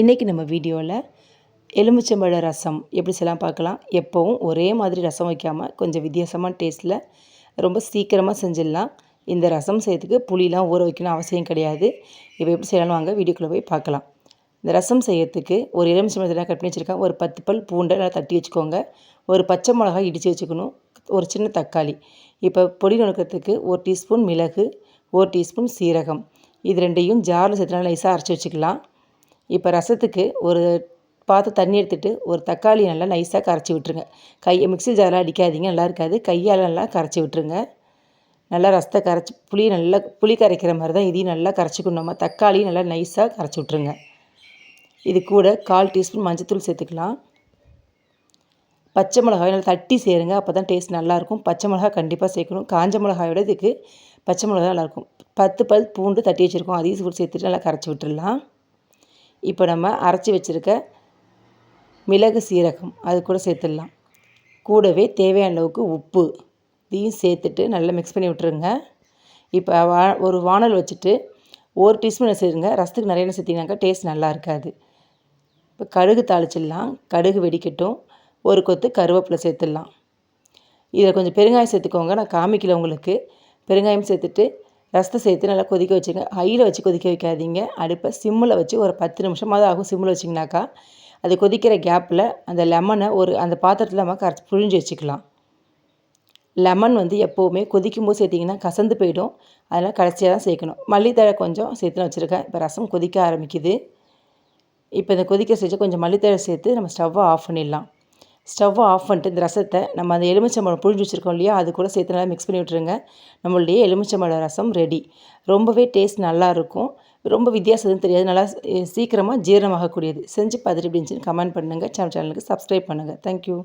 இன்றைக்கி நம்ம வீடியோவில் எலுமிச்சம்பழ ரசம் எப்படி செய்யலாம் பார்க்கலாம். எப்போவும் ஒரே மாதிரி ரசம் வைக்காமல் கொஞ்சம் வித்தியாசமான டேஸ்ட்டில் ரொம்ப சீக்கிரமாக செஞ்சிடலாம். இந்த ரசம் செய்யறதுக்கு புளிலாம் ஊற வைக்கணும் அவசியம் கிடையாது. இப்போ எப்படி செய்யலாம் வாங்க வீடியோக்குள்ளே போய் பார்க்கலாம். இந்த ரசம் செய்யறதுக்கு ஒரு எலுமிச்சம்பழத்தில் கட் பண்ணி வச்சுருக்கேன். ஒரு பத்து பல் பூண்டை நல்லா தட்டி வச்சுக்கோங்க. ஒரு பச்சை மிளகாய் இடித்து வச்சுக்கணும். ஒரு சின்ன தக்காளி. இப்போ பொடி நுணுக்கிறதுக்கு ஒரு டீஸ்பூன் மிளகு ஒரு டீஸ்பூன் சீரகம். இது ரெண்டையும் ஜாரில் சேர்த்து நல்லா நைஸாக அரைச்சி வச்சுக்கலாம். இப்போ ரசத்துக்கு ஒரு பார்த்து தண்ணி எடுத்துகிட்டு ஒரு தக்காளி நல்லா நைஸாக கரைச்சி விட்டுருங்க. கையை மிக்ஸி ஜாரில் அடிக்காதீங்க நல்லா இருக்காது. கையால் நல்லா கரைச்சி விட்டுருங்க. நல்லா ரசத்தை கரைச்சி புளி நல்லா புளி கரைக்கிற மாதிரி தான் இதையும் நல்லா கரைச்சிக்கணும். நம்ம தக்காளியும் நல்லா நைஸாக கரைச்சி விட்ருங்க இது கூட கால் டீஸ்பூன் மஞ்சத்தூள் சேர்த்துக்கலாம். பச்சை மிளகாய் நல்லா தட்டி சேருங்க அப்போ தான் டேஸ்ட் நல்லாயிருக்கும். பச்சை மிளகாய் கண்டிப்பாக சேர்க்கணும். காஞ்ச மிளகாயோட இதுக்கு பச்சை மிளகாய் நல்லாயிருக்கும். பத்து பல் பூண்டு தட்டி வச்சுருக்கோம். அதையும் சேர்த்துட்டு நல்லா கரைச்சி விட்டுடலாம். இப்போ நம்ம அரைச்சி வச்சுருக்க மிளகு சீரகம் அது கூட சேர்த்துடலாம். கூடவே தேவையான அளவுக்கு உப்பு இதையும் சேர்த்துட்டு நல்லா மிக்ஸ் பண்ணி விட்டுருங்க. இப்போ வா ஒரு வானல் வச்சுட்டு ஒரு டீஸ்பூன் சேர்த்துங்க ரசத்துக்கு நிறைய சேர்த்திங்கனாக்கா டேஸ்ட் நல்லா இருக்காது. இப்போ கடுகு தாளிச்சிடலாம். கடுகு வெடிக்கட்டும். ஒரு கொத்து கருவேப்பிலை சேர்த்துடலாம். இதில் கொஞ்சம் பெருங்காயம் சேர்த்துக்கோங்க. நான் காமிக்கல உங்களுக்கு. பெருங்காயம் சேர்த்துட்டு ரசத்தை சேர்த்து நல்லா கொதிக்க வச்சுங்க. ஹையில் வச்சு கொதிக்க வைக்காதீங்க. அடுப்பை சிம்மில் வச்சு ஒரு பத்து நிமிஷமாவது ஆகும் சிம்மில் வச்சிங்கனாக்கா. அது கொதிக்கிற கேப்பில் அந்த லெமனை ஒரு அந்த பாத்திரத்தில் நம்ம கரைச்சி புழிஞ்சு வச்சுக்கலாம். லெமன் வந்து எப்போவுமே கொதிக்கும் போது சேர்த்திங்கன்னா கசந்து போயிடும். அதனால் கடைசியாக தான் சேர்க்கணும். மல்லித்தழை கொஞ்சம் சேர்த்து வச்சுருக்கேன். இப்போ ரசம் கொதிக்க ஆரம்பிக்குது. இப்போ இந்த கொதிக்க செஞ்சு கொஞ்சம் மல்லித்தழை சேர்த்து நம்ம ஸ்டவ்வை ஆஃப் பண்ணிடலாம். ஸ்டவ்வை ஆஃப் பண்ணிட்டு இந்த ரசத்தை நம்ம அந்த எலுமிச்சம்பழம் புழிஞ்சு வச்சுருக்கோம் இல்லையா அது கூட சேர்த்து நல்லா மிக்ஸ் பண்ணி விட்டுருங்க. நம்மளுடைய எலுமிச்சம்பழம் ரசம் ரெடி ரொம்பவே டேஸ்ட் நல்லாயிருக்கும் ரொம்ப வித்தியாசம் தெரியாது. நல்லா சீக்கிரமாக ஜீரணமாகக்கூடியது. செஞ்சு பார்த்துட்டு எப்படி இருந்துச்சுன்னு கமெண்ட் பண்ணுங்கள் சேனல் சேனலுக்கு சப்ஸ்கிரைப் பண்ணுங்கள் தேங்க்யூ